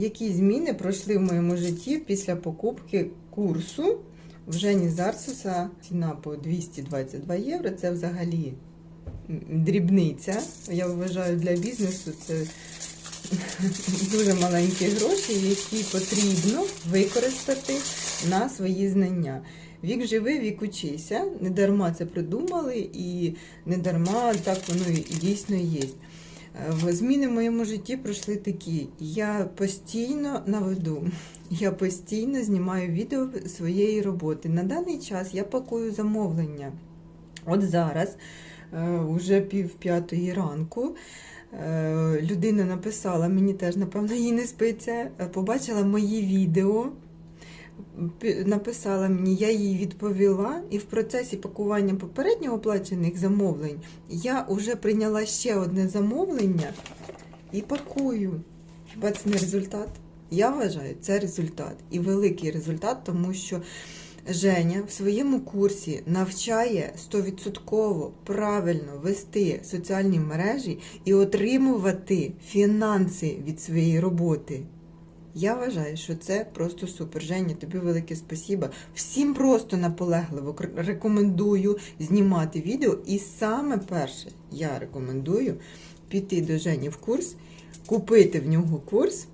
Які зміни пройшли в моєму житті після покупки курсу в Жені Зарсуса? Ціна по 222 євро. Це взагалі дрібниця. Я вважаю для бізнесу це дуже маленькі гроші, які потрібно використати на свої знання. Вік живи, вік учися. Не це придумали, і не дарма так воно дійсно є. Зміни в моєму житті пройшли такі. Я постійно на виду, я постійно знімаю відео своєї роботи. На даний час я пакую замовлення. От зараз, е, уже пів п'ятої ранку, е, людина написала, мені теж, напевно, їй не спиться, е, побачила мої відео. Написала мені, я їй відповіла, і в процесі пакування попередньо оплачених замовлень я вже прийняла ще одне замовлення і пакую. Хіба це не результат? Я вважаю, це результат. І великий результат, тому що Женя в своєму курсі навчає 100% правильно вести соціальні мережі і отримувати фінанси від своєї роботи. Я вважаю, що це просто супер. Женя, тобі велике спасіба. Всім просто наполегливо рекомендую знімати відео. І саме перше, я рекомендую піти до Жені в курс, купити в нього курс.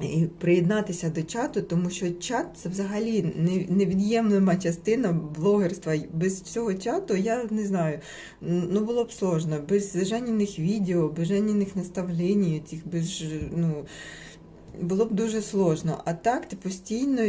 І приєднатися до чату, тому що чат це взагалі не- невід'ємлема частина блогерства. Без цього чату я не знаю, ну було б сложно. Без Женіних відео, без Женіних наставлень, цих без ну, було б дуже сложно. А так ти постійно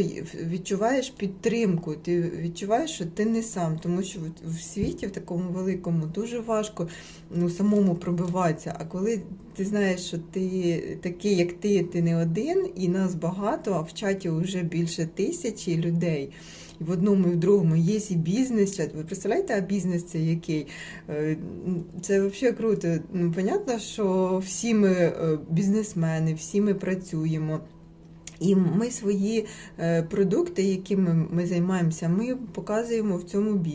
відчуваєш підтримку, ти відчуваєш, що ти не сам, тому що в світі в такому великому дуже важко ну, самому пробиватися. А коли ти знаєш, що ти такий, як ти, ти не один, і нас багато, а в чаті вже більше тисячі людей. І в одному і в другому є і бізнес-чат. Ви представляєте, а бізнес це який? Е, Це взагалі круто. Ну, понятно, що всі ми е, бізнесмени, всі ми працюємо. І ми свої е, продукти, якими ми займаємося, ми показуємо в цьому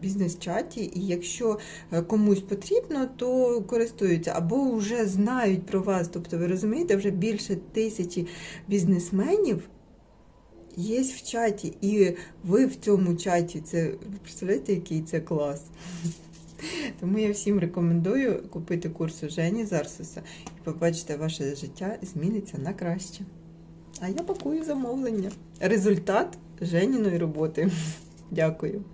бізнес-чаті. І якщо комусь потрібно, то користуються або вже знають про вас. Тобто, ви розумієте, вже більше тисячі бізнесменів є в чаті, і ви в цьому чаті. Це представляєте, який це клас? Тому я всім рекомендую купити курс у Жені Зарсуса і побачите, ваше життя зміниться на краще. А я пакую замовлення. Результат Женіної роботи. Дякую.